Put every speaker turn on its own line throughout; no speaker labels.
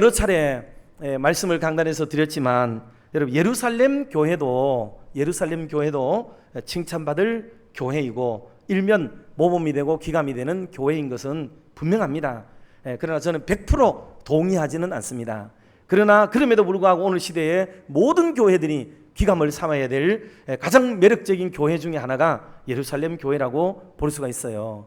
여러 차례 예, 말씀을 강단에서 드렸지만 여러분 예루살렘 교회도 예루살렘 교회도 칭찬받을 교회이고 일면 모범이 되고 기감이 되는 교회인 것은 분명합니다. 예, 그러나 저는 100% 동의하지는 않습니다. 그러나 그럼에도 불구하고 오늘 시대에 모든 교회들이 기감을 삼아야 될 예, 가장 매력적인 교회 중에 하나가 예루살렘 교회라고 볼 수가 있어요.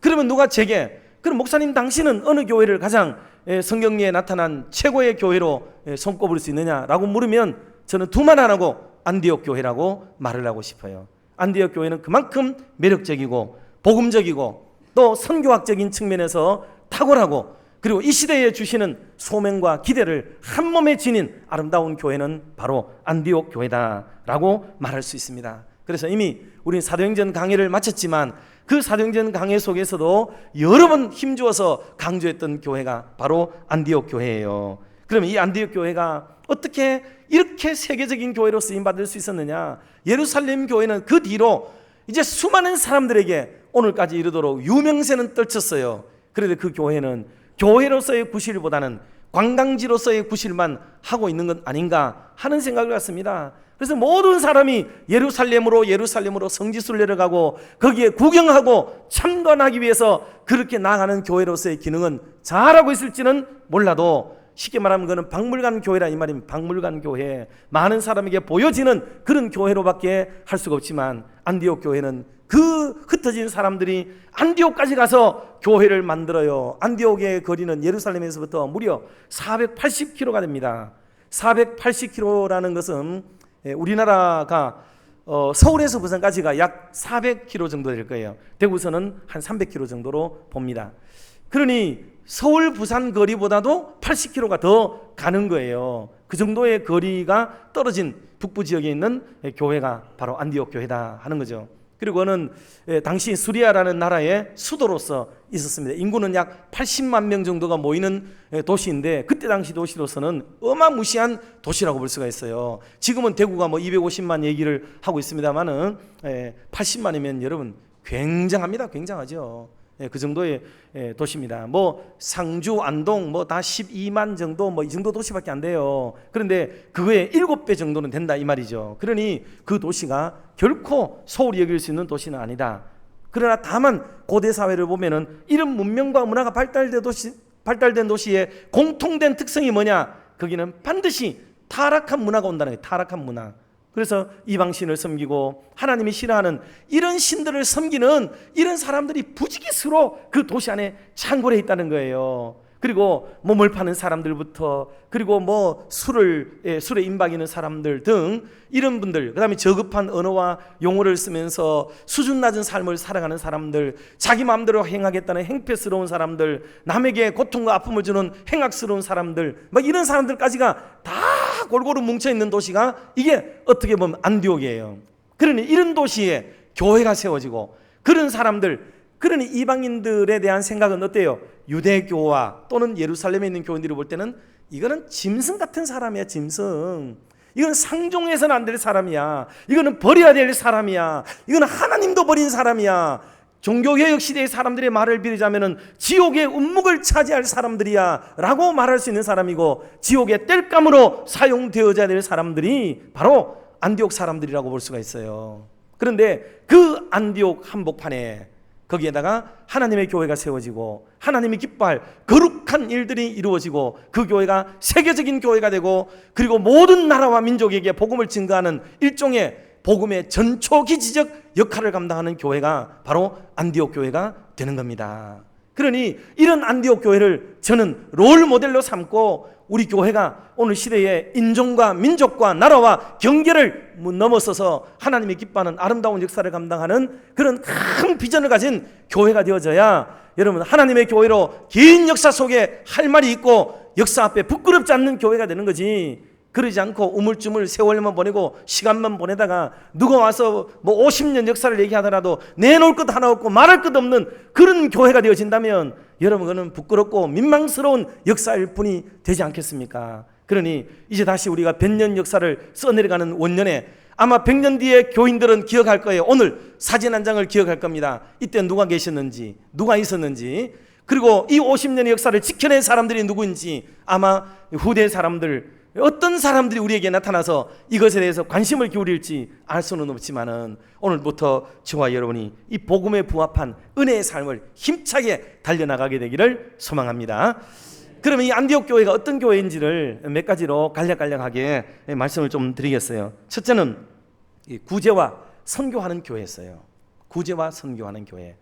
그러면 누가 제게 그럼 목사님 당신은 어느 교회를 가장 예, 성경리에 나타난 최고의 교회로 예, 손꼽을 수 있느냐라고 물으면 저는 두말 안 하고 안디옥 교회라고 말을 하고 싶어요. 안디옥 교회는 그만큼 매력적이고 복음적이고 또 선교학적인 측면에서 탁월하고 그리고 이 시대에 주시는 소명과 기대를 한 몸에 지닌 아름다운 교회는 바로 안디옥 교회다라고 말할 수 있습니다. 그래서 이미 우리 사도행전 강의를 마쳤지만 그 사도행전 강의 속에서도 여러 번 힘주어서 강조했던 교회가 바로 안디옥 교회예요. 그러면 이 안디옥 교회가 어떻게 이렇게 세계적인 교회로 쓰임 받을 수 있었느냐? 예루살렘 교회는 그 뒤로 이제 수많은 사람들에게 오늘까지 이르도록 유명세는 떨쳤어요. 그런데 그 교회는 교회로서의 구실보다는 관광지로서의 구실만 하고 있는 건 아닌가 하는 생각을 갖습니다. 그래서 모든 사람이 예루살렘으로 예루살렘으로 성지순 내려가고 거기에 구경하고 참관하기 위해서 그렇게 나가는 교회로서의 기능은 잘하고 있을지는 몰라도 쉽게 말하면 그는 박물관 교회라 이 말입니다. 박물관 교회 많은 사람에게 보여지는 그런 교회로밖에 할 수가 없지만 안디옥 교회는 그 흩어진 사람들이 안디옥까지 가서 교회를 만들어요. 안디옥의 거리는 예루살렘에서부터 무려 480km가 됩니다. 480km라는 것은 예, 우리나라가 어, 서울에서 부산까지가 약 400km 정도 될 거예요. 대구서는 한 300km 정도로 봅니다. 그러니 서울 부산 거리보다도 80km가 더 가는 거예요. 그 정도의 거리가 떨어진 북부 지역에 있는 교회가 바로 안디옥 교회다 하는 거죠. 그리고는 예, 당시 수리아라는 나라의 수도로서 있었습니다. 인구는 약 80만 명 정도가 모이는 예, 도시인데 그때 당시 도시로서는 어마무시한 도시라고 볼 수가 있어요. 지금은 대구가 뭐 250만 얘기를 하고 있습니다만은 80만이면 여러분 굉장합니다. 굉장하죠. 예, 그 정도의 예, 도시입니다. 뭐 상주, 안동 뭐 다 12만 정도 뭐 이 정도 도시밖에 안 돼요. 그런데 그거의 7배 정도는 된다 이 말이죠. 그러니 그 도시가 결코 소홀히 여길 수 있는 도시는 아니다. 그러나 다만 고대 사회를 보면은 이런 문명과 문화가 발달된 도시 발달된 도시의 공통된 특성이 뭐냐? 거기는 반드시 타락한 문화가 온다는 거예요. 타락한 문화. 그래서 이방신을 섬기고 하나님이 싫어하는 이런 신들을 섬기는 이런 사람들이 부지기수로 그 도시 안에 창궐해 있다는 거예요. 그리고 몸을 파는 사람들부터 그리고 뭐 술을 예, 술에 임박이는 사람들 등 이런 분들 그다음에 저급한 언어와 용어를 쓰면서 수준 낮은 삶을 살아가는 사람들 자기 마음대로 행하겠다는 행패스러운 사람들 남에게 고통과 아픔을 주는 행악스러운 사람들 막 이런 사람들까지가 다 골고루 뭉쳐 있는 도시가 이게 어떻게 보면 안디옥이에요. 그러니 이런 도시에 교회가 세워지고 그런 사람들 그러니 이방인들에 대한 생각은 어때요? 유대교와 또는 예루살렘에 있는 교인들이 볼 때는 이거는 짐승 같은 사람이야, 짐승. 이건 상종해서는 안 될 사람이야. 이거는 버려야 될 사람이야. 이거는 하나님도 버린 사람이야. 종교개혁 시대의 사람들의 말을 빌자면은 지옥의 운묵을 차지할 사람들이야 라고 말할 수 있는 사람이고 지옥의 땔감으로 사용되어져야 될 사람들이 바로 안디옥 사람들이라고 볼 수가 있어요. 그런데 그 안디옥 한복판에 거기에다가 하나님의 교회가 세워지고 하나님이 기뻐할 거룩한 일들이 이루어지고 그 교회가 세계적인 교회가 되고 그리고 모든 나라와 민족에게 복음을 증거하는 일종의 복음의 전초기지적 역할을 감당하는 교회가 바로 안디옥 교회가 되는 겁니다. 그러니 이런 안디옥 교회를 저는 롤 모델로 삼고 우리 교회가 오늘 시대의 인종과 민족과 나라와 경계를 넘어서서 하나님이 기뻐하는 아름다운 역사를 감당하는 그런 큰 비전을 가진 교회가 되어져야 여러분 하나님의 교회로 긴 역사 속에 할 말이 있고 역사 앞에 부끄럽지 않는 교회가 되는 거지. 그러지 않고 우물쭈물 세월만 보내고 시간만 보내다가 누가 와서 뭐 50년 역사를 얘기하더라도 내놓을 것 하나 없고 말할 것 없는 그런 교회가 되어진다면 여러분 그는 부끄럽고 민망스러운 역사일 뿐이 되지 않겠습니까? 그러니 이제 다시 우리가 백년 역사를 써내려가는 원년에 아마 100년 뒤에 교인들은 기억할 거예요. 오늘 사진 한 장을 기억할 겁니다. 이때 누가 계셨는지, 누가 있었는지. 그리고 이 50년의 역사를 지켜낸 사람들이 누구인지 아마 후대 사람들 어떤 사람들이 우리에게 나타나서 이것에 대해서 관심을 기울일지 알 수는 없지만은 오늘부터 저와 여러분이 이 복음에 부합한 은혜의 삶을 힘차게 달려나가게 되기를 소망합니다. 그러면 이 안디옥 교회가 어떤 교회인지를 몇 가지로 간략간략하게 말씀을 좀 드리겠어요. 첫째는 이 구제와 선교하는 교회였어요. 구제와 선교하는 교회.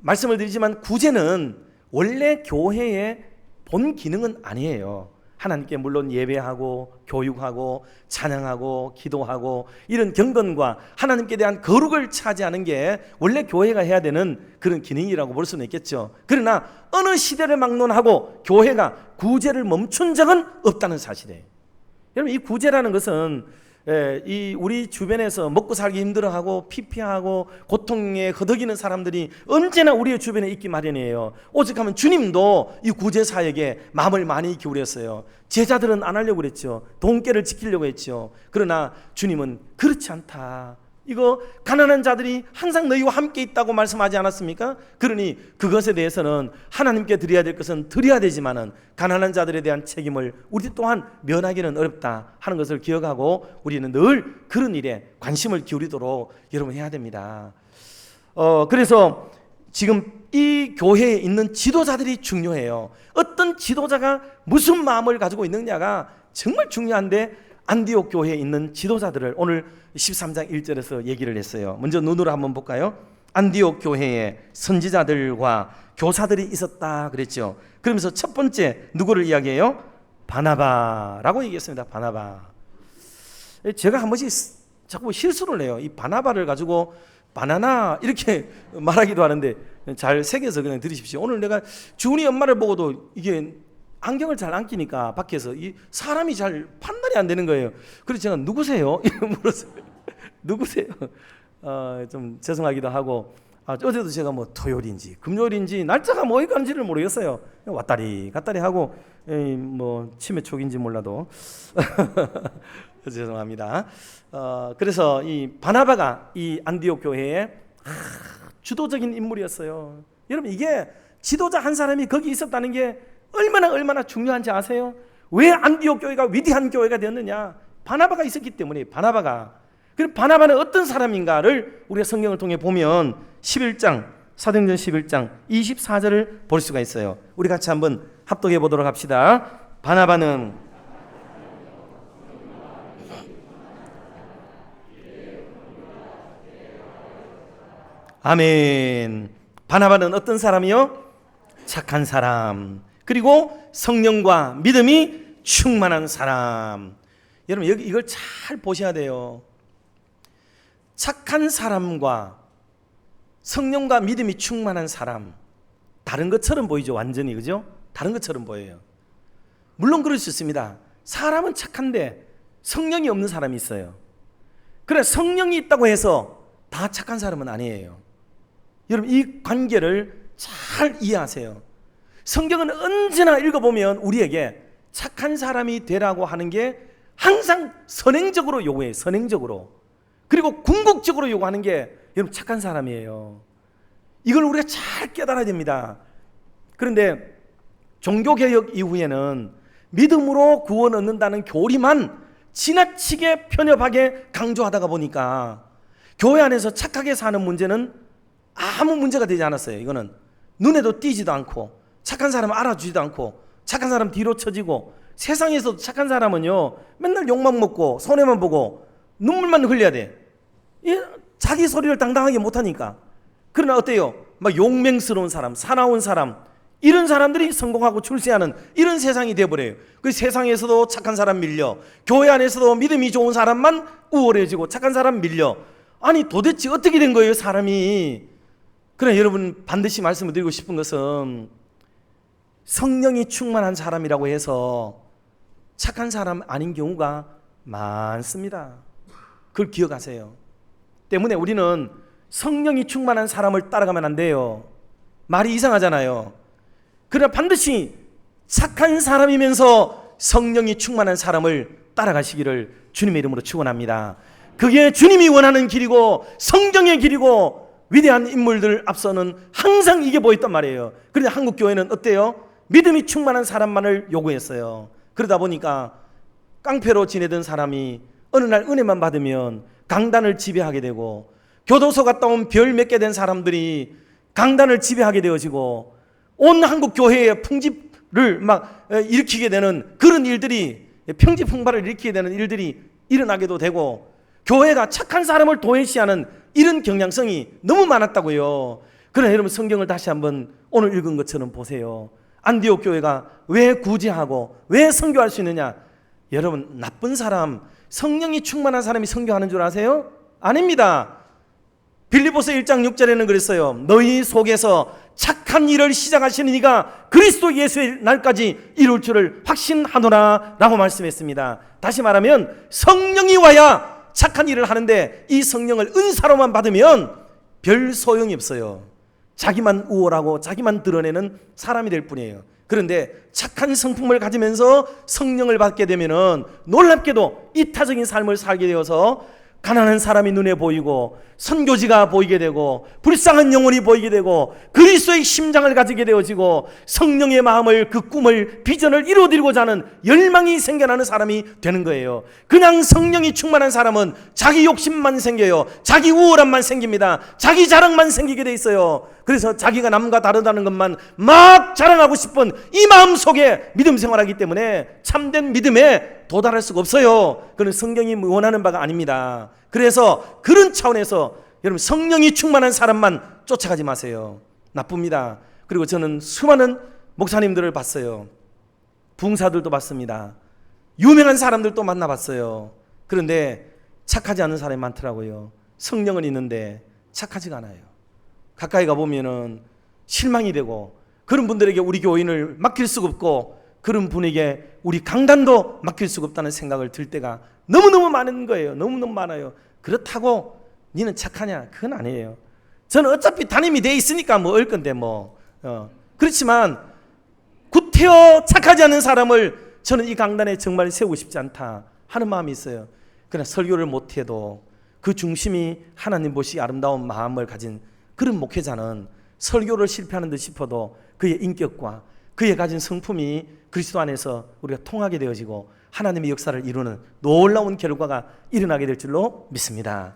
말씀을 드리지만 구제는 원래 교회의 본 기능은 아니에요. 하나님께 물론 예배하고 교육하고 찬양하고 기도하고 이런 경건과 하나님께 대한 거룩을 차지하는 게 원래 교회가 해야 되는 그런 기능이라고 볼 수는 있겠죠. 그러나 어느 시대를 막론하고 교회가 구제를 멈춘 적은 없다는 사실이에요. 여러분 이 구제라는 것은 예, 이 우리 주변에서 먹고 살기 힘들어하고 피폐하고 고통에 허덕이는 사람들이 언제나 우리의 주변에 있기 마련이에요. 오직하면 주님도 이 구제 사역에 마음을 많이 기울였어요. 제자들은 안 하려고 그랬죠. 동계를 지키려고 했죠. 그러나 주님은 그렇지 않다. 이거 가난한 자들이 항상 너희와 함께 있다고 말씀하지 않았습니까? 그러니 그것에 대해서는 하나님께 드려야 될 것은 드려야 되지만은 가난한 자들에 대한 책임을 우리 또한 면하기는 어렵다 하는 것을 기억하고 우리는 늘 그런 일에 관심을 기울이도록 여러분 해야 됩니다. 어 그래서 지금 이 교회에 있는 지도자들이 중요해요. 어떤 지도자가 무슨 마음을 가지고 있느냐가 정말 중요한데 안디옥 교회에 있는 지도자들을 오늘 13장 1절에서 얘기를 했어요. 먼저 눈으로 한번 볼까요? 안디옥 교회에 선지자들과 교사들이 있었다 그랬죠. 그러면서 첫 번째 누구를 이야기해요? 바나바라고 얘기했습니다. 바나바. 제가 한 번씩 자꾸 실수를 해요. 이 바나바를 가지고 바나나 이렇게 말하기도 하는데 잘 새겨서 그냥 들으십시오. 오늘 내가 주은이 엄마를 보고도 이게 안경을 잘 안 끼니까 밖에서 이 사람이 잘 판단이 안 되는 거예요. 그래서 제가 누구세요? 이렇게 물었어요. 누구세요? 어, 좀 죄송하기도 하고 아, 어제도 제가 뭐 토요일인지 금요일인지 날짜가 뭐에 간지를 모르겠어요. 왔다리 갔다리 하고 에이, 뭐 치매 초기인지 몰라도 죄송합니다. 어, 그래서 이 바나바가 이 안디옥 교회의 아, 주도적인 인물이었어요. 여러분 이게 지도자 한 사람이 거기 있었다는 게 얼마나 얼마나 중요한지 아세요? 왜 안디옥 교회가 위대한 교회가 되었느냐? 바나바가 있었기 때문에 바나바가 그 바나바는 어떤 사람인가를 우리가 성경을 통해 보면 11장 사도행전 11장 24절을 볼 수가 있어요. 우리 같이 한번 합독해 보도록 합시다. 바나바는 아멘. 바나바는 어떤 사람이요? 착한 사람. 그리고 성령과 믿음이 충만한 사람. 여러분 여기 이걸 잘 보셔야 돼요. 착한 사람과 성령과 믿음이 충만한 사람 다른 것처럼 보이죠 완전히 그죠? 다른 것처럼 보여요. 물론 그럴 수 있습니다. 사람은 착한데 성령이 없는 사람이 있어요. 그래 성령이 있다고 해서 다 착한 사람은 아니에요. 여러분 이 관계를 잘 이해하세요. 성경은 언제나 읽어보면 우리에게 착한 사람이 되라고 하는 게 항상 선행적으로 요구해요. 선행적으로. 그리고 궁극적으로 요구하는 게 여러분 착한 사람이에요. 이걸 우리가 잘 깨달아야 됩니다. 그런데 종교개혁 이후에는 믿음으로 구원 얻는다는 교리만 지나치게 편협하게 강조하다가 보니까 교회 안에서 착하게 사는 문제는 아무 문제가 되지 않았어요. 이거는 눈에도 띄지도 않고 착한 사람 알아주지도 않고 착한 사람 뒤로 쳐지고 세상에서도 착한 사람은요 맨날 욕만 먹고 손해만 보고 눈물만 흘려야 돼. 자기 소리를 당당하게 못하니까. 그러나 어때요? 막 용맹스러운 사람, 사나운 사람, 이런 사람들이 성공하고 출세하는 이런 세상이 되어버려요. 그 세상에서도 착한 사람 밀려, 교회 안에서도 믿음이 좋은 사람만 우월해지고 착한 사람 밀려. 아니 도대체 어떻게 된 거예요, 사람이? 그래 여러분 반드시 말씀을 드리고 싶은 것은 성령이 충만한 사람이라고 해서 착한 사람 아닌 경우가 많습니다. 그걸 기억하세요. 때문에 우리는 성령이 충만한 사람을 따라가면 안 돼요. 말이 이상하잖아요. 그러나 반드시 착한 사람이면서 성령이 충만한 사람을 따라가시기를 주님의 이름으로 축원합니다. 그게 주님이 원하는 길이고 성경의 길이고 위대한 인물들 앞서는 항상 이게 보였단 말이에요. 그런데 한국 교회는 어때요? 믿음이 충만한 사람만을 요구했어요. 그러다 보니까 깡패로 지내던 사람이 어느 날 은혜만 받으면 강단을 지배하게 되고 교도소 갔다 온 별 몇 개 된 사람들이 강단을 지배하게 되어지고 온 한국 교회의 풍집을 막 에, 일으키게 되는 그런 일들이 평지 풍발을 일으키게 되는 일들이 일어나게도 되고 교회가 착한 사람을 도외시하는 이런 경향성이 너무 많았다고요. 그러나 여러분 성경을 다시 한번 오늘 읽은 것처럼 보세요. 안디옥 교회가 왜 구제하고 왜 선교할 수 있느냐? 여러분 나쁜 사람, 성령이 충만한 사람이 선교하는 줄 아세요? 아닙니다. 빌리보서 1장 6절에는 그랬어요. 너희 속에서 착한 일을 시작하시는 이가 그리스도 예수의 날까지 이룰 줄을 확신하노라 라고 말씀했습니다. 다시 말하면 성령이 와야 착한 일을 하는데 이 성령을 은사로만 받으면 별 소용이 없어요. 자기만 우월하고 자기만 드러내는 사람이 될 뿐이에요. 그런데 착한 성품을 가지면서 성령을 받게 되면은 놀랍게도 이타적인 삶을 살게 되어서 가난한 사람이 눈에 보이고 선교지가 보이게 되고 불쌍한 영혼이 보이게 되고 그리스도의 심장을 가지게 되어지고 성령의 마음을 그 꿈을 비전을 이루어드리고자 하는 열망이 생겨나는 사람이 되는 거예요. 그냥 성령이 충만한 사람은 자기 욕심만 생겨요. 자기 우월함만 생깁니다. 자기 자랑만 생기게 돼 있어요. 그래서 자기가 남과 다르다는 것만 막 자랑하고 싶은 이 마음 속에 믿음 생활하기 때문에 참된 믿음에 도달할 수가 없어요. 그는 성경이 원하는 바가 아닙니다. 그래서 그런 차원에서 여러분 성령이 충만한 사람만 쫓아가지 마세요. 나쁩니다. 그리고 저는 수많은 목사님들을 봤어요. 붕사들도 봤습니다. 유명한 사람들도 만나봤어요. 그런데 착하지 않은 사람이 많더라고요. 성령은 있는데 착하지가 않아요. 가까이 가보면은 실망이 되고 그런 분들에게 우리 교인을 맡길 수가 없고 그런 분에게 우리 강단도 맡길 수가 없다는 생각을 들 때가 너무너무 많은 거예요. 너무너무 많아요. 그렇다고 니는 착하냐? 그건 아니에요. 저는 어차피 담임이 돼 있으니까 뭐을 건데 뭐. 어. 그렇지만 구태여 착하지 않은 사람을 저는 이 강단에 정말 세우고 싶지 않다 하는 마음이 있어요. 그러나 설교를 못해도 그 중심이 하나님 보시 아름다운 마음을 가진 그런 목회자는 설교를 실패하는 듯 싶어도 그의 인격과 그의 가진 성품이 그리스도 안에서 우리가 통하게 되어지고 하나님의 역사를 이루는 놀라운 결과가 일어나게 될 줄로 믿습니다.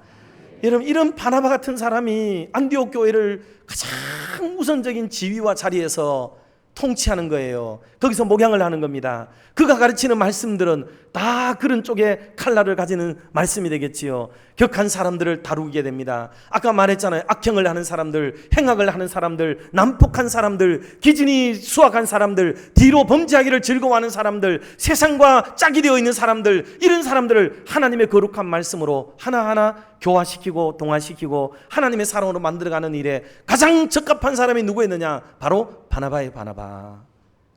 여러분 이런 바나바 같은 사람이 안디옥 교회를 가장 우선적인 지위와 자리에서 통치하는 거예요. 거기서 목양을 하는 겁니다. 그가 가르치는 말씀들은 다 그런 쪽에 칼날을 가지는 말씀이 되겠지요. 격한 사람들을 다루게 됩니다. 아까 말했잖아요. 악행을 하는 사람들, 행악을 하는 사람들, 난폭한 사람들, 기준이 수악한 사람들, 뒤로 범죄하기를 즐거워하는 사람들, 세상과 짝이 되어 있는 사람들, 이런 사람들을 하나님의 거룩한 말씀으로 하나하나 교화시키고 동화시키고 하나님의 사랑으로 만들어가는 일에 가장 적합한 사람이 누구였느냐? 바로 바나바의 바나바.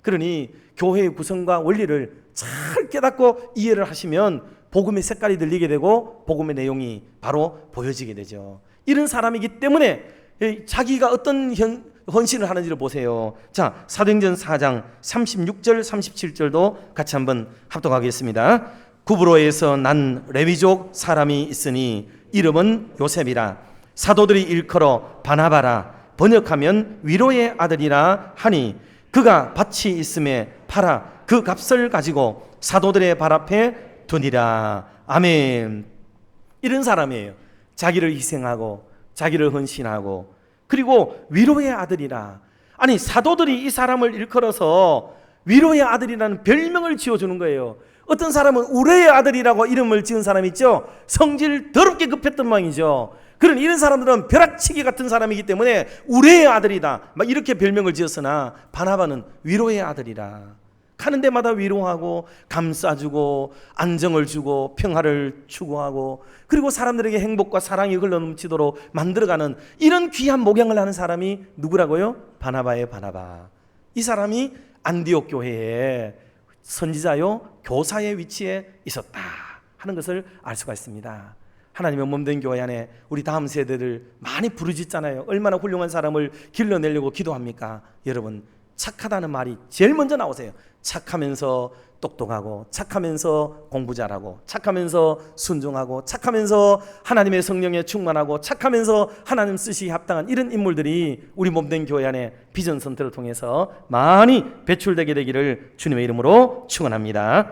그러니 교회의 구성과 원리를 잘 깨닫고 이해를 하시면 복음의 색깔이 들리게 되고 복음의 내용이 바로 보여지게 되죠. 이런 사람이기 때문에 자기가 어떤 현, 헌신을 하는지를 보세요. 자, 사도행전 4장 36절 37절도 같이 한번 합독하겠습니다. 구브로에서 난 레위족 사람이 있으니 이름은 요셉이라 사도들이 일컬어 바나바라 번역하면 위로의 아들이라 하니 그가 밭이 있음에 팔아 그 값을 가지고 사도들의 발 앞에 두니라. 아멘. 이런 사람이에요. 자기를 희생하고 자기를 헌신하고 그리고 위로의 아들이라. 아니 사도들이 이 사람을 일컬어서 위로의 아들이라는 별명을 지어주는 거예요. 어떤 사람은 우레의 아들이라고 이름을 지은 사람 있죠? 성질 더럽게 급했던 모양이죠. 그런 이런 사람들은 벼락치기 같은 사람이기 때문에 우레의 아들이다. 막 이렇게 별명을 지었으나 바나바는 위로의 아들이라. 가는 데마다 위로하고 감싸주고 안정을 주고 평화를 추구하고 그리고 사람들에게 행복과 사랑이 흘러넘치도록 만들어가는 이런 귀한 목양을 하는 사람이 누구라고요? 바나바의 바나바. 이 사람이 안디옥 교회에 선지자요 교사의 위치에 있었다 하는 것을 알 수가 있습니다. 하나님의 몸된 교회 안에 우리 다음 세대를 많이 부르짖잖아요. 얼마나 훌륭한 사람을 길러내려고 기도합니까? 여러분 착하다는 말이 제일 먼저 나오세요. 착하면서 똑똑하고 착하면서 공부 잘하고 착하면서 순종하고 착하면서 하나님의 성령에 충만하고 착하면서 하나님 쓰시 합당한 이런 인물들이 우리 몸된 교회 안에 비전 선택을 통해서 많이 배출되게 되기를 주님의 이름으로 축원합니다.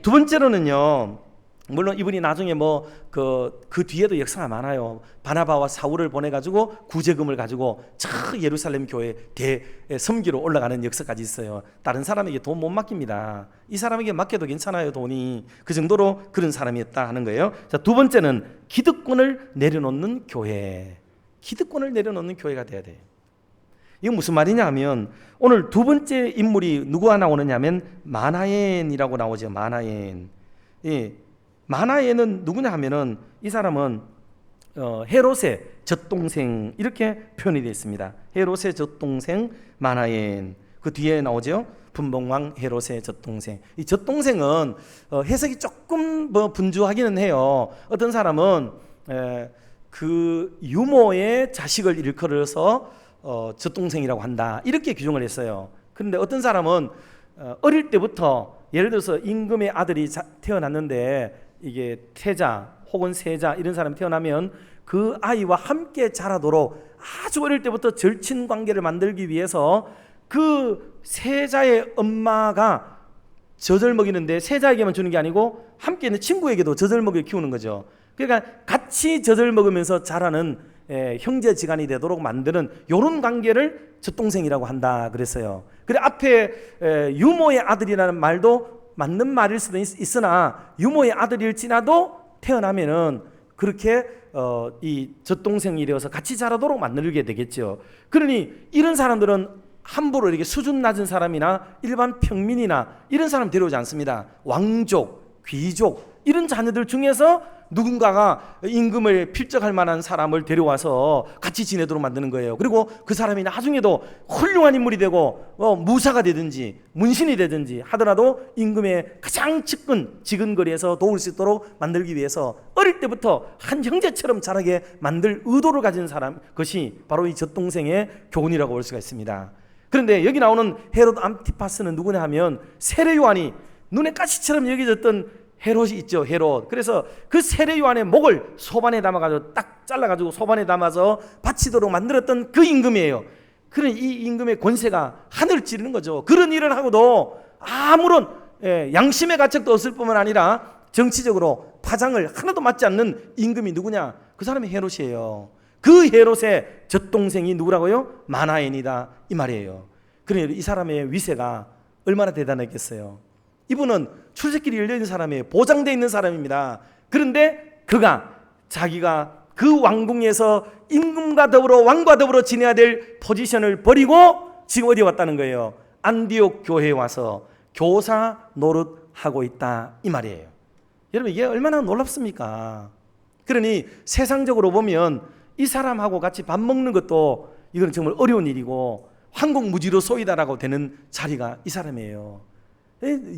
두 번째로는요. 물론 이분이 나중에 뭐그그 뒤에도 역사가 많아요. 바나바와 사울을 보내 가지고 구제금을 가지고 저 예루살렘 교회 대 섬기로 올라가는 역사까지 있어요. 다른 사람에게 돈 못 맡깁니다. 이 사람에게 맡겨도 괜찮아요, 돈이. 그 정도로 그런 사람이었다 하는 거예요. 자, 두 번째는 기득권을 내려놓는 교회. 기득권을 내려놓는 교회가 돼야 돼. 이건 무슨 말이냐 하면 오늘 두 번째 인물이 누구가 나오느냐면 마나엔이라고 나오죠. 마나엔. 예. 마나엔은 누구냐 하면은 이 사람은 어, 헤롯의 젖동생 이렇게 표현이 되어 있습니다. 헤롯의 젖동생 마나엔 그 뒤에 나오죠. 분봉왕 헤롯의 젖동생. 이 젖동생은 어, 해석이 조금 뭐 분주하기는 해요. 어떤 사람은 에, 그 유모의 자식을 일컬어서 어, 젖동생이라고 한다 이렇게 규정을 했어요. 그런데 어떤 사람은 어, 어릴 때부터 예를 들어서 임금의 아들이 자, 태어났는데 이게 태자 혹은 세자 이런 사람이 태어나면 그 아이와 함께 자라도록 아주 어릴 때부터 절친 관계를 만들기 위해서 그 세자의 엄마가 젖을 먹이는데 세자에게만 주는 게 아니고 함께 있는 친구에게도 젖을 먹여 키우는 거죠. 그러니까 같이 젖을 먹으면서 자라는 에, 형제지간이 되도록 만드는 이런 관계를 젖동생이라고 한다 그랬어요. 그래 앞에 에, 유모의 아들이라는 말도 맞는 말일 수도 있, 있으나 유모의 아들일지라도 태어나면은 그렇게 어, 이 젖동생이 되어서 같이 자라도록 만들게 되겠죠. 그러니 이런 사람들은 함부로 이렇게 수준 낮은 사람이나 일반 평민이나 이런 사람 데려오지 않습니다. 왕족, 귀족 이런 자녀들 중에서 누군가가 임금을 필적할 만한 사람을 데려와서 같이 지내도록 만드는 거예요. 그리고 그 사람이 나중에도 훌륭한 인물이 되고 어, 무사가 되든지 문신이 되든지 하더라도 임금의 가장 측근 지근거리에서 도울 수 있도록 만들기 위해서 어릴 때부터 한 형제처럼 자라게 만들 의도를 가진 사람 것이 바로 이 젖동생의 교훈이라고 볼 수가 있습니다. 그런데 여기 나오는 헤롯 암티파스는 누구냐 하면 세례 요한이 눈에 가시처럼 여겨졌던 헤롯이 있죠, 헤롯. 그래서 그 세례 요한의 목을 소반에 담아가지고 딱 잘라가지고 소반에 담아서 바치도록 만들었던 그 임금이에요. 그런 이 임금의 권세가 하늘을 찌르는 거죠. 그런 일을 하고도 아무런 예, 양심의 가책도 없을 뿐만 아니라 정치적으로 파장을 하나도 맞지 않는 임금이 누구냐? 그 사람이 헤롯이에요. 그 헤롯의 젖동생이 누구라고요? 마나엔이다 이 말이에요. 그러니 이 사람의 위세가 얼마나 대단했겠어요. 이분은 출세길이 열려 있는 사람이에요. 보장돼 있는 사람입니다. 그런데 그가 자기가 그 왕궁에서 임금과 더불어 왕과 더불어 지내야 될 포지션을 버리고 지금 어디 왔다는 거예요. 안디옥 교회에 와서 교사 노릇 하고 있다 이 말이에요. 여러분 이게 얼마나 놀랍습니까? 그러니 세상적으로 보면 이 사람하고 같이 밥 먹는 것도 이건 정말 어려운 일이고 한국 무지로 소이다라고 되는 자리가 이 사람이에요.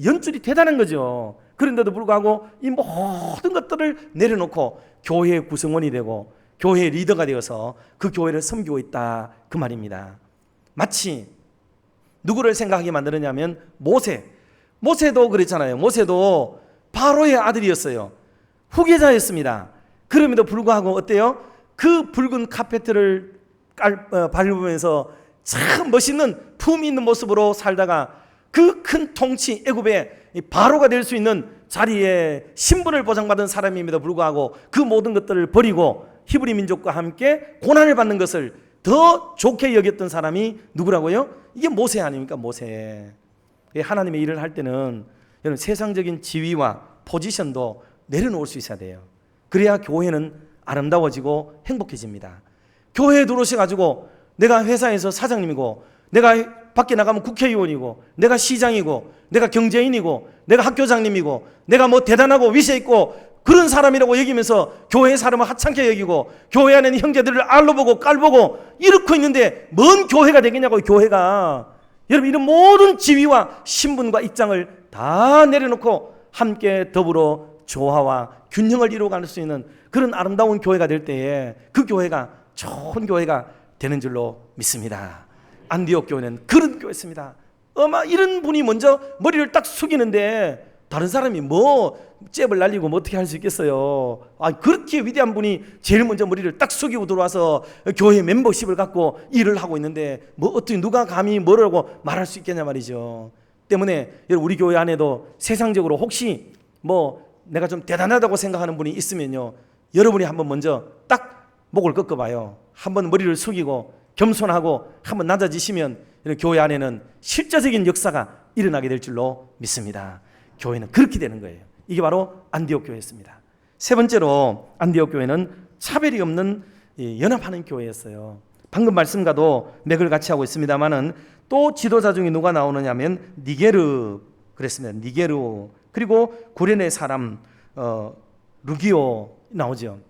연줄이 대단한 거죠. 그런데도 불구하고 이 모든 것들을 내려놓고 교회 구성원이 되고 교회 리더가 되어서 그 교회를 섬기고 있다 그 말입니다. 마치 누구를 생각하게 만드느냐면 모세. 모세도 그랬잖아요. 모세도 바로의 아들이었어요. 후계자였습니다. 그럼에도 불구하고 어때요? 그 붉은 카페트를 깔, 어, 밟으면서 참 멋있는 품이 있는 모습으로 살다가 그 큰 통치 애굽의 바로가 될 수 있는 자리에 신분을 보장받은 사람임에도 불구하고 그 모든 것들을 버리고 히브리 민족과 함께 고난을 받는 것을 더 좋게 여겼던 사람이 누구라고요? 이게 모세 아닙니까? 모세. 하나님의 일을 할 때는 여러분 세상적인 지위와 포지션도 내려놓을 수 있어야 돼요. 그래야 교회는 아름다워지고 행복해집니다. 교회에 들어오셔 가지고 내가 회사에서 사장님이고 내가 밖에 나가면 국회의원이고 내가 시장이고 내가 경제인이고 내가 학교장님이고 내가 뭐 대단하고 위세 있고 그런 사람이라고 여기면서 교회 사람을 하찮게 여기고 교회 안에 있는 형제들을 알로 보고 깔보고 이렇게 있는데 뭔 교회가 되겠냐고 교회가 여러분 이런 모든 지위와 신분과 입장을 다 내려놓고 함께 더불어 조화와 균형을 이루어갈 수 있는 그런 아름다운 교회가 될 때에 그 교회가 좋은 교회가 되는 줄로 믿습니다. 안디옥 교회는 그런 교회였습니다. 어마 이런 분이 먼저 머리를 딱 숙이는데 다른 사람이 뭐 잽을 날리고 뭐 어떻게 할 수 있겠어요? 아 그렇게 위대한 분이 제일 먼저 머리를 딱 숙이고 들어와서 교회 멤버십을 갖고 일을 하고 있는데 뭐 어떻게 누가 감히 뭐라고 말할 수 있겠냐 말이죠. 때문에 우리 교회 안에도 세상적으로 혹시 뭐 내가 좀 대단하다고 생각하는 분이 있으면요. 여러분이 한번 먼저 딱 목을 꺾어 봐요. 한번 머리를 숙이고 겸손하고 한번 낮아지시면 이런 교회 안에는 실제적인 역사가 일어나게 될 줄로 믿습니다. 교회는 그렇게 되는 거예요. 이게 바로 안디옥 교회였습니다. 세 번째로 안디옥 교회는 차별이 없는 이 연합하는 교회였어요. 방금 말씀과도 맥을 같이 하고 있습니다만은 또 지도자 중에 누가 나오느냐면 니게르 그랬습니다. 니게르 그리고 구레네 사람 어, 루기오 나오죠.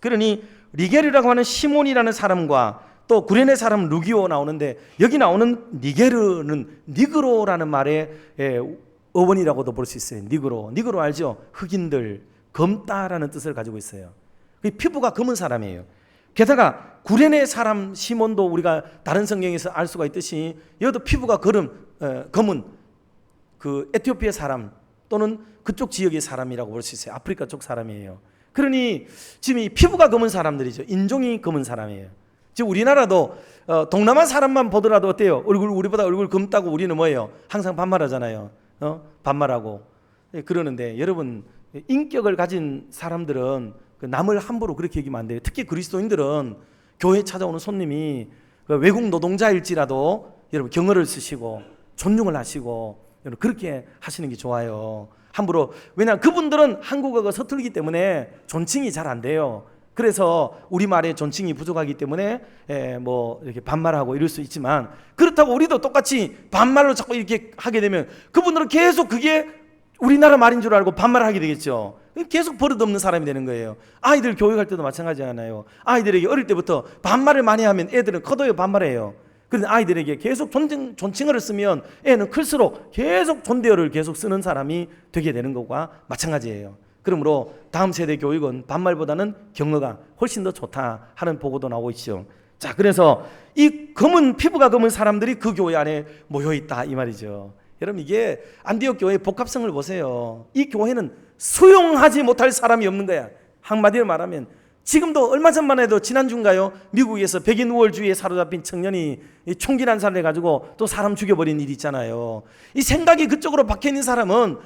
그러니 리게르라고 하는 시몬이라는 사람과 또 구레네 사람 루기오 나오는데 여기 나오는 니게르는 니그로라는 말의 예, 어원이라고도 볼 수 있어요. 니그로. 니그로 알죠? 흑인들, 검다라는 뜻을 가지고 있어요. 그 피부가 검은 사람이에요. 게다가 구레네 사람 시몬도 우리가 다른 성경에서 알 수가 있듯이 여도 피부가 거름, 어, 검은 그 에티오피아 사람 또는 그쪽 지역의 사람이라고 볼 수 있어요. 아프리카 쪽 사람이에요. 그러니 지금 이 피부가 검은 사람들이죠. 인종이 검은 사람이에요. 지금 우리나라도 어, 동남아 사람만 보더라도 어때요? 얼굴 우리보다 얼굴 검다고 우리는 뭐예요? 항상 반말하잖아요. 어? 반말하고 예, 그러는데 여러분 인격을 가진 사람들은 그 남을 함부로 그렇게 얘기하면 안 돼요. 특히 그리스도인들은 교회 찾아오는 손님이 그 외국 노동자일지라도 여러분 경어를 쓰시고 존중을 하시고 여러분 그렇게 하시는 게 좋아요. 함부로 왜냐 그분들은 한국어가 서툴기 때문에 존칭이 잘 안 돼요. 그래서 우리말에 존칭이 부족하기 때문에 에, 뭐 이렇게 반말하고 이럴 수 있지만 그렇다고 우리도 똑같이 반말로 자꾸 이렇게 하게 되면 그분들은 계속 그게 우리나라 말인 줄 알고 반말하게 되겠죠. 계속 버릇없는 사람이 되는 거예요. 아이들 교육할 때도 마찬가지잖아요. 아이들에게 어릴 때부터 반말을 많이 하면 애들은 커도요 반말해요. 그런데 아이들에게 계속 존칭, 존칭어를 쓰면 애는 클수록 계속 존대어를 계속 쓰는 사람이 되게 되는 것과 마찬가지예요. 그러므로 다음 세대 교육은 반말보다는 경어가 훨씬 더 좋다 하는 보고도 나오고 있죠. 자, 그래서 이 검은 피부가 검은 사람들이 그 교회 안에 모여 있다 이 말이죠. 여러분 이게 안디옥 교회의 복합성을 보세요. 이 교회는 수용하지 못할 사람이 없는 거야. 한마디로 말하면 지금도 얼마 전만 해도 지난주인가요? 미국에서 백인 우월주의에 사로잡힌 청년이 총기 난사를 해가지고 또 사람 죽여버린 일이 있잖아요. 이 생각이 그쪽으로 박혀 있는 사람은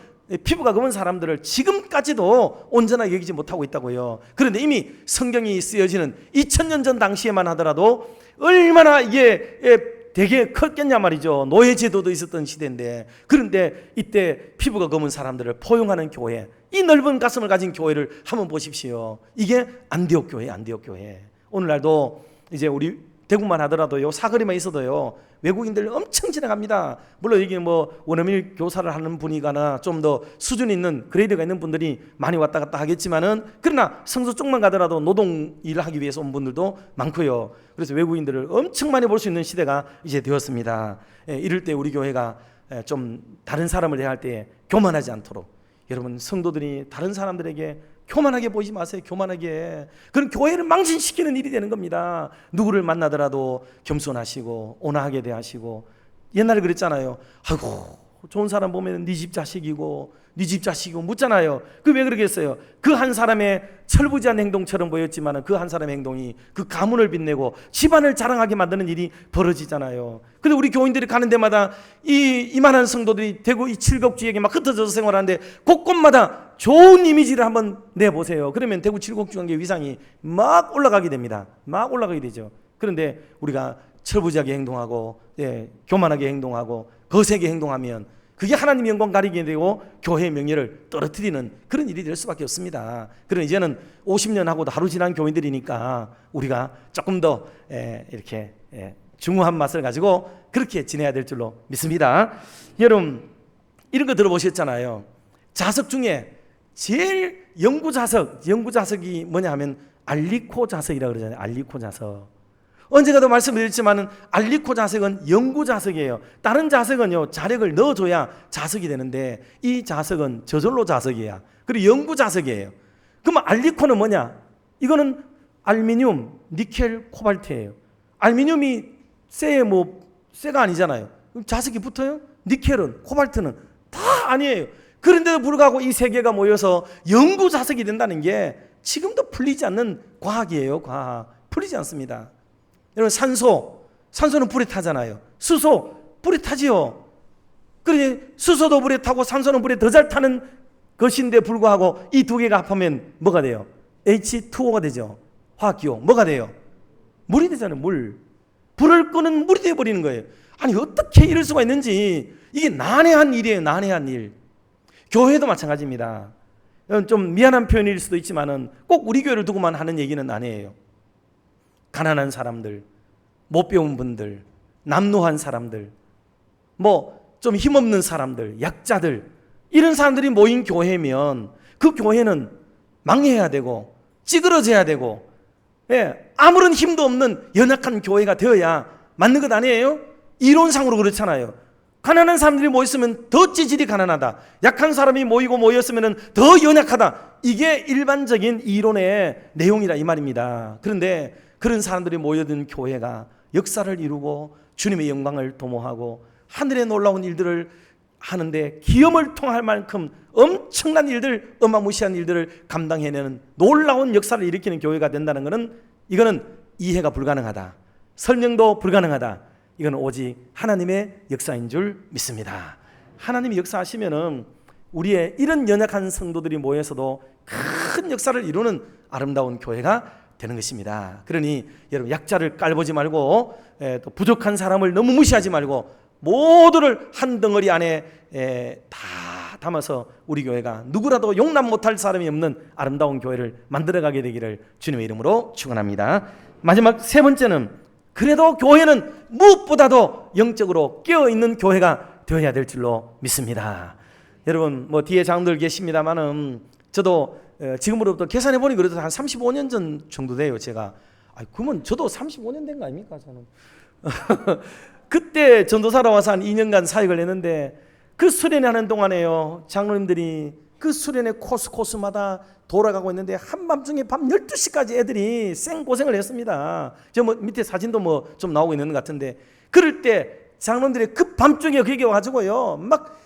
피부가 검은 사람들을 지금까지도 온전하게 여기지 못하고 있다고요. 그런데 이미 성경이 쓰여지는 2000년 전 당시에만 하더라도 얼마나 이게 되게 컸겠냐 말이죠. 노예 제도도 있었던 시대인데. 그런데 이때 피부가 검은 사람들을 포용하는 교회, 이 넓은 가슴을 가진 교회를 한번 보십시오. 이게 안디옥 교회, 안디옥 교회. 오늘날도 이제 우리 대구만 하더라도요 사거리만 있어도요 외국인들 엄청 지나갑니다. 물론 이게 뭐 원어민 교사를 하는 분이거나 좀 더 수준 있는 그레이드가 있는 분들이 많이 왔다 갔다 하겠지만은 그러나 성서 쪽만 가더라도 노동 일을 하기 위해서 온 분들도 많고요. 그래서 외국인들을 엄청 많이 볼 수 있는 시대가 이제 되었습니다. 예, 이럴 때 우리 교회가 예, 좀 다른 사람을 대할 때 교만하지 않도록 여러분 성도들이 다른 사람들에게 교만하게 보이지 마세요. 교만하게. 그런 교회를 망신시키는 일이 되는 겁니다. 누구를 만나더라도 겸손하시고 온화하게 대하시고 옛날에 그랬잖아요. 아이고 좋은 사람 보면 네 집 자식이고 네 집 자식이고 묻잖아요. 그 왜 그러겠어요? 그 한 사람의 철부지한 행동처럼 보였지만 그 한 사람의 행동이 그 가문을 빛내고 집안을 자랑하게 만드는 일이 벌어지잖아요. 근데 우리 교인들이 가는 데마다 이 이만한 성도들이 대구 이 칠곡 지역에 막 흩어져서 생활하는데 곳곳마다 좋은 이미지를 한번 내보세요. 그러면 대구 칠곡 지역의 위상이 막 올라가게 됩니다. 막 올라가게 되죠. 그런데 우리가 철부지하게 행동하고 예, 교만하게 행동하고 거세게 행동하면 그게 하나님 영광 가리게 되고 교회의 명예를 떨어뜨리는 그런 일이 될 수밖에 없습니다. 그런 이제는 50년 하고도 하루 지난 교인들이니까 우리가 조금 더 에, 이렇게 에, 중후한 맛을 가지고 그렇게 지내야 될 줄로 믿습니다. 여러분 이런 거 들어보셨잖아요. 자석 중에 제일 영구 자석, 영구 자석이 뭐냐 하면 알리코 자석이라고 그러잖아요. 알리코 자석. 언제가도 말씀드렸지만은 알리코 자석은 영구 자석이에요. 다른 자석은요 자력을 넣어줘야 자석이 되는데 이 자석은 저절로 자석이야. 그리고 영구 자석이에요. 그럼 알리코는 뭐냐? 이거는 알미늄, 니켈, 코발트예요. 알미늄이 쇠에 뭐 쇠가 아니잖아요. 자석이 붙어요? 니켈은, 코발트는 다 아니에요. 그런데도 불구하고 이 세 개가 모여서 영구 자석이 된다는 게 지금도 풀리지 않는 과학이에요. 과학. 풀리지 않습니다. 여러분 산소, 산소는 불에 타잖아요. 수소, 불에 타지요. 그러니 수소도 불에 타고 산소는 불에 더 잘 타는 것인데 불구하고 이 두 개가 합하면 뭐가 돼요? H2O가 되죠. 화학기호. 뭐가 돼요? 물이 되잖아요. 물. 불을 끄는 물이 되어 버리는 거예요. 아니 어떻게 이럴 수가 있는지 이게 난해한 일이에요. 난해한 일. 교회도 마찬가지입니다. 좀 미안한 표현일 수도 있지만은 꼭 우리 교회를 두고만 하는 얘기는 아니에요. 가난한 사람들, 못 배운 분들, 남노한 사람들, 뭐 좀 힘없는 사람들, 약자들 이런 사람들이 모인 교회면 그 교회는 망해야 되고 찌그러져야 되고 예, 아무런 힘도 없는 연약한 교회가 되어야 맞는 것 아니에요? 이론상으로 그렇잖아요. 가난한 사람들이 모였으면 더 찌질이 가난하다. 약한 사람이 모이고 모였으면 더 연약하다. 이게 일반적인 이론의 내용이라 이 말입니다. 그런데 그런 사람들이 모여든 교회가 역사를 이루고 주님의 영광을 도모하고 하늘의 놀라운 일들을 하는데 기염을 통할 만큼 엄청난 일들, 어마무시한 일들을 감당해내는 놀라운 역사를 일으키는 교회가 된다는 것은 이거는 이해가 불가능하다. 설명도 불가능하다. 이건 오직 하나님의 역사인 줄 믿습니다. 하나님이 역사하시면은 우리의 이런 연약한 성도들이 모여서도 큰 역사를 이루는 아름다운 교회가 되는 것입니다. 그러니 여러분 약자를 깔보지 말고 에, 또 부족한 사람을 너무 무시하지 말고 모두를 한 덩어리 안에 에, 다 담아서 우리 교회가 누구라도 용납 못할 사람이 없는 아름다운 교회를 만들어가게 되기를 주님의 이름으로 축원합니다. 마지막 세 번째는 그래도 교회는 무엇보다도 영적으로 깨어 있는 교회가 되어야 될 줄로 믿습니다. 여러분 뭐 뒤에 장들 계십니다만은 저도 어, 지금으로부터 계산해 보니 그래도 한 35년 전 정도 돼요 제가. 아 그러면 저도 35년 된 거 아닙니까 저는. 그때 전도사로 와서 한 2년간 사역을 했는데 그 수련회 하는 동안에요 장로님들이 그 수련회 코스 코스마다 돌아가고 있는데 한밤중에 밤 12시까지 애들이 생고생을 했습니다. 저 뭐 밑에 사진도 뭐 좀 나오고 있는 것 같은데 그럴 때 장로님들이 그 밤중에 거기 와가지고요 막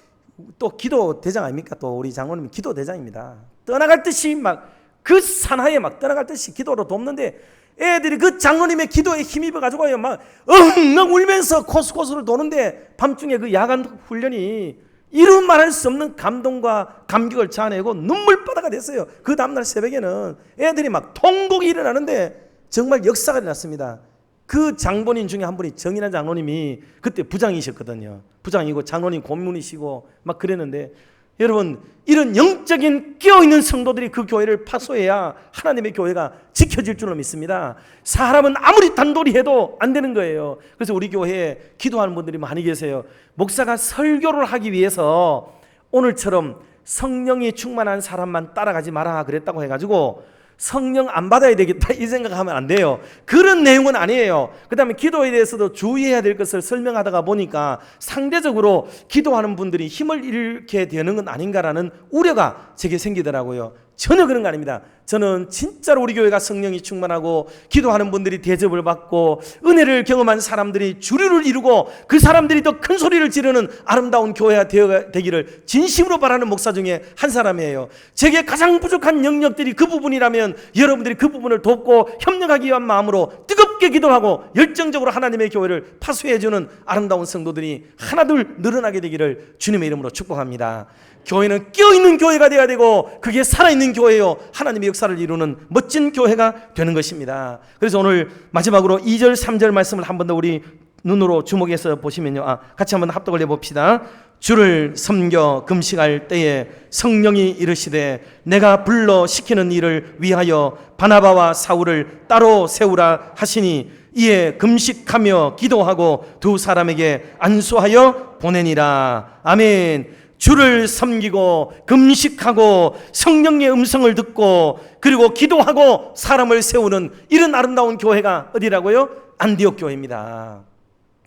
또 기도 대장 아닙니까? 또 우리 장로님 기도 대장입니다. 떠나갈 듯이 막 그 산하에 막 떠나갈 듯이 기도로 돕는데 애들이 그 장로님의 기도에 힘입어 가지고요 막 엉엉 울면서 코스코스를 도는데 밤중에 그 야간 훈련이 이루 말할 수 없는 감동과 감격을 자아내고 눈물바다가 됐어요. 그 다음날 새벽에는 애들이 막 통곡이 일어나는데 정말 역사가 일어났습니다. 그 장본인 중에 한 분이 정인한 장로님이 그때 부장이셨거든요. 부장이고 장로님 고문이시고 막 그랬는데 여러분 이런 영적인 깨어있는 성도들이 그 교회를 파소해야 하나님의 교회가 지켜질 줄로 믿습니다. 사람은 아무리 단돌이 해도 안 되는 거예요. 그래서 우리 교회에 기도하는 분들이 많이 계세요. 목사가 설교를 하기 위해서 오늘처럼 성령이 충만한 사람만 따라가지 마라 그랬다고 해가지고 성령 안 받아야 되겠다 이 생각하면 안 돼요. 그런 내용은 아니에요. 그 다음에 기도에 대해서도 주의해야 될 것을 설명하다가 보니까 상대적으로 기도하는 분들이 힘을 잃게 되는 건 아닌가라는 우려가 제게 생기더라고요. 전혀 그런 거 아닙니다. 저는 진짜로 우리 교회가 성령이 충만하고 기도하는 분들이 대접을 받고 은혜를 경험한 사람들이 주류를 이루고 그 사람들이 더 큰 소리를 지르는 아름다운 교회가 되어 되기를 진심으로 바라는 목사 중에 한 사람이에요. 제게 가장 부족한 영역들이 그 부분이라면 여러분들이 그 부분을 돕고 협력하기 위한 마음으로 뜨겁게 기도하고 열정적으로 하나님의 교회를 파수해 주는 아름다운 성도들이 하나둘 늘어나게 되기를 주님의 이름으로 축복합니다. 교회는 끼어있는 교회가 되어야 되고 그게 살아있는 교회요 하나님의 역사를 이루는 멋진 교회가 되는 것입니다. 그래서 오늘 마지막으로 2절 3절 말씀을 한 번 더 우리 눈으로 주목해서 보시면요. 아, 같이 한번 합독을 해봅시다. 주를 섬겨 금식할 때에 성령이 이르시되 내가 불러 시키는 일을 위하여 바나바와 사울을 따로 세우라 하시니 이에 금식하며 기도하고 두 사람에게 안수하여 보내니라. 아멘 주를 섬기고 금식하고 성령의 음성을 듣고 그리고 기도하고 사람을 세우는 이런 아름다운 교회가 어디라고요? 안디옥 교회입니다.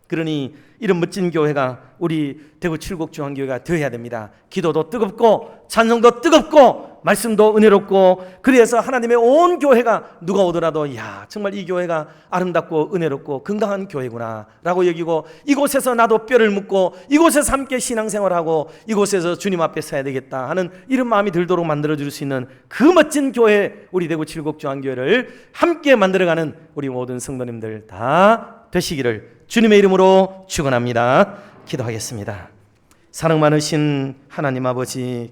그러니 이런 멋진 교회가 우리 대구 칠곡중앙교회가 되어야 됩니다. 기도도 뜨겁고 찬송도 뜨겁고 말씀도 은혜롭고 그래서 하나님의 온 교회가 누가 오더라도 야 정말 이 교회가 아름답고 은혜롭고 건강한 교회구나라고 여기고 이곳에서 나도 뼈를 묻고 이곳에서 함께 신앙생활하고 이곳에서 주님 앞에 서야 되겠다 하는 이런 마음이 들도록 만들어 줄 수 있는 그 멋진 교회 우리 대구 칠곡중앙교회를 함께 만들어가는 우리 모든 성도님들 다 되시기를 주님의 이름으로 축원합니다. 기도하겠습니다. 사랑 많으신 하나님 아버지